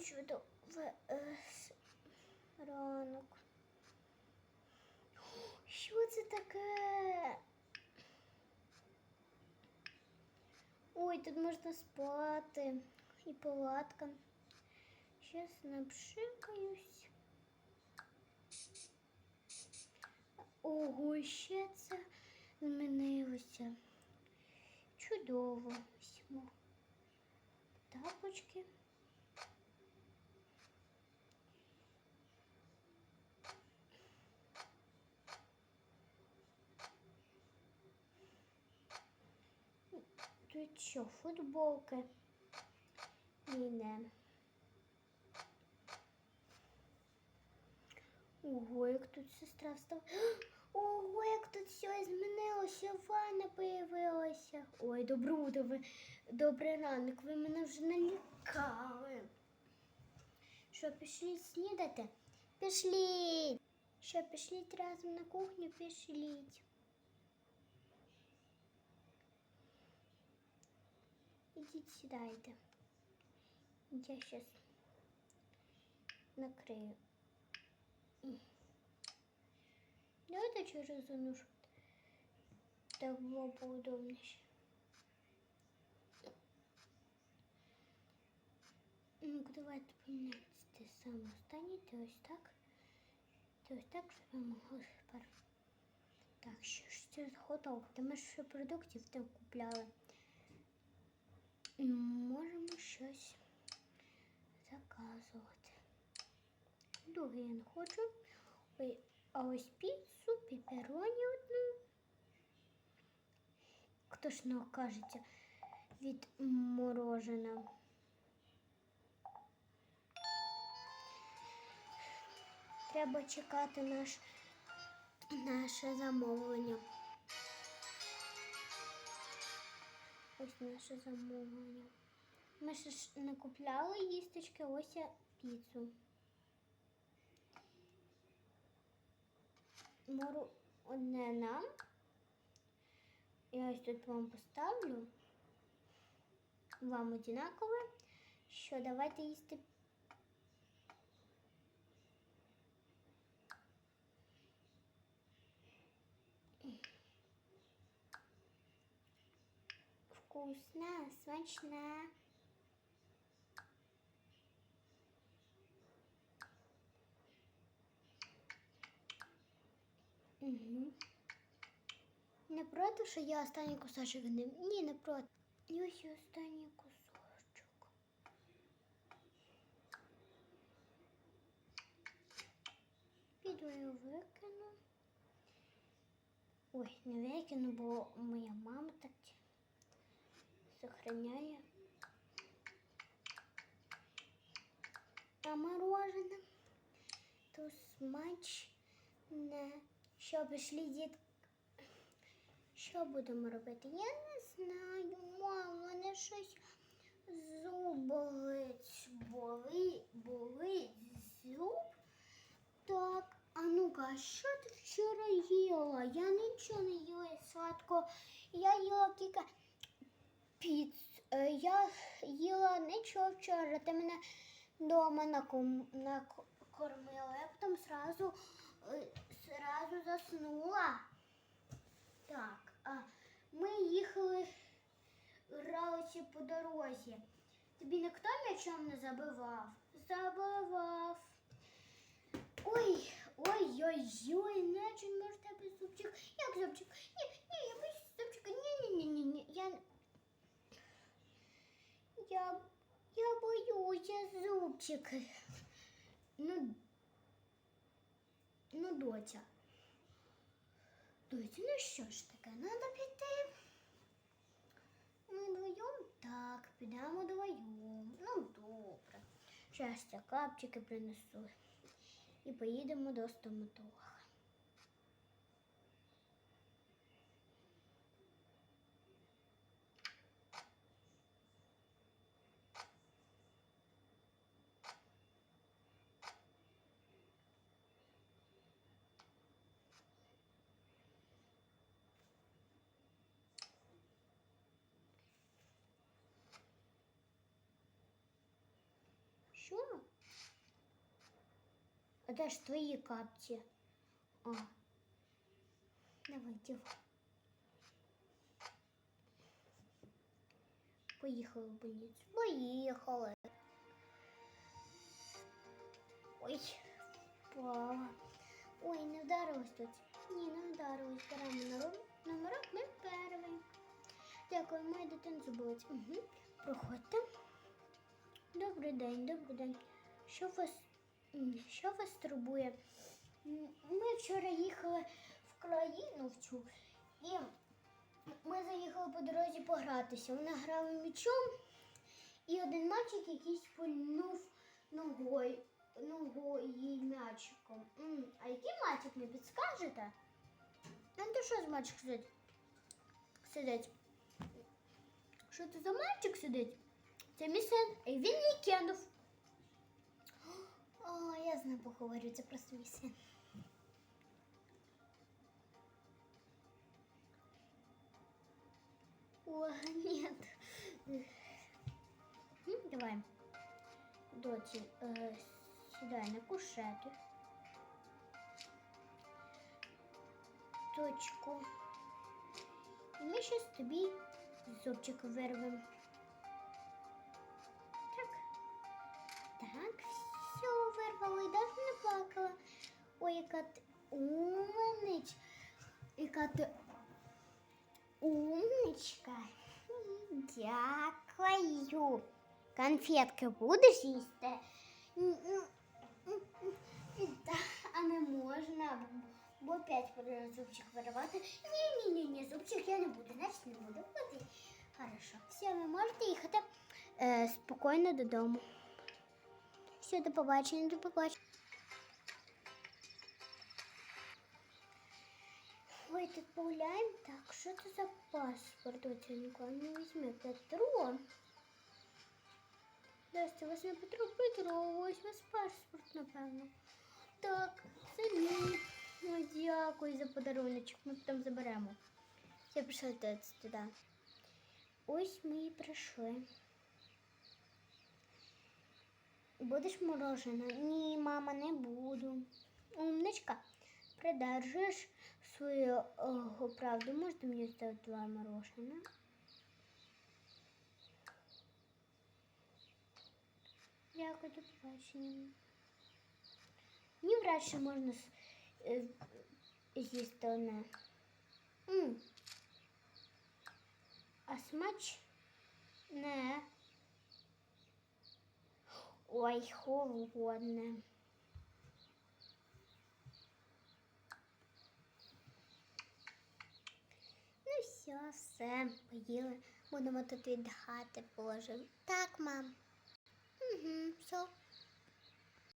чудо в е, ранок. Що це таке? Ой, тут можна спати. І палатка. Щас напшикаюсь. Ого, ще це змінилося. Чудово. Тапочки. Тут що, футболки? Ні, не. Ого, як тут сестра встала. Ого, як тут все змінилося, ванна появилася. Ой, добре утро, ви добрий ранок, ви мене вже налякали. Що, пішліть снідати? Пішліть. Що, пішліть разом на кухню, пішліть. Ідіть сідайте. Я зараз накрию. Давайте через одну, щоб так було поудобніше. Ну, давайте поміняти те саме останнє, ти ось так. Ти ось так, щоб ми могли тепер. Так, що ж це готово? Та ми ж продуктів там купляли. Можемо щось заказувати. Друге я не хочу. Ой, а ось піцу, пепероні одну. Хто ж не окажеться від морожена? Треба чекати наш, наше замовлення. Ось наше замовлення. Ми ж не купляли їсточки, ось я піцу. Мору одне нам. Я ось тут вам поставлю. Вам одинакове. Що давайте їсти. Вкусно, смачно. Угу. Не проти, що я останній кусочок не. Ні, не проти. І ось останній кусочок. Піду і викину. Ой, не викину, бо моя мама так сохраняє. А морожене то смачне. Що пішли дітки? Що будемо робити? Я не знаю, мам, мене щось зуб болить. Болить, зуб. Так, а ну-ка, що ти вчора їла? Я нічого не їла сладкого. Я їла тільки піц. Е, Я їла нічого вчора. Ти мене вдома накормила. Я потім сразу, е, сразу заснула. Так, а ми їхали, гралися по дорозі. Тобі ніхто м'ячом не забивав? Забивав. Ой, ой, ой, ой, наче може тебе зубчик. Як зубчик? Ні, ні, я боюсь зубчика. Ні, ні, ні, ні, ні. Я, я, я боюся зубчик. Ну, ну, доця. Доця, ну що ж таке, треба піти. Ми вдвоєм? Так, підемо вдвоєм. Ну, добре. Щастя, капчики принесу. І поїдемо до стоматолога. Що? А де ж твої капці? А. Давай, дівай. Поїхали в больницю. Поїхали. Ой, впала. Ой, не вдарилась тут. Ні, не вдарилась. Беремо номер- номерок, ми перший. Дякую, моя дитина забулась. Угу. Проходьте. Добрий день, добрий день. Що вас, що вас турбує? Ми вчора їхали в країну в цю, і ми заїхали по дорозі погратися. Вони грали м'ячом, і один мальчик якийсь пульнув ногою, ногою їй м'ячиком. А який мальчик не підскажете? А то що з мальчик сидить? Сидить. Що це за мальчик сидить? Це мій син, і. О, я з ним поговорю, це просто мій. О, нет. Давай. Доці, е, сідай на кушету. Точку. І ми щас тобі зубчик вирвемо. все вирвала і навіть не плакала. Ой, яка ти умнич. Яка ти умничка. Дякую. Конфетки будеш їсти? Да, а не можна, бо опять буде зубчик виривати. Ні, ні, ні, ні, зубчик я не буду, значить не буду. От і Хорошо. Все, ви можете їхати е, спокійно додому. Все, до побачення, до побачення. Ой, тут погуляємо. Так, що це за паспорт у цього не візьме Петро. Здрасте, не Петро Петро, ось вас паспорт, напевно. Так, мій. Ой, дякую за подаруночок, ми потім заберемо. Я туди. туди. Ось ми і прийшли. Будеш морожене? Ні, мама, не буду. Умничка, придержуєш свою о, правду. Можете мені здати два морожене? Дякую, до побачення. Мені вряд чи можна е, з'їсти одне. А смач не. Ой, холодне. Ну все, все, поїли. Будемо тут віддихати, положимо. Так, мам. Угу, все.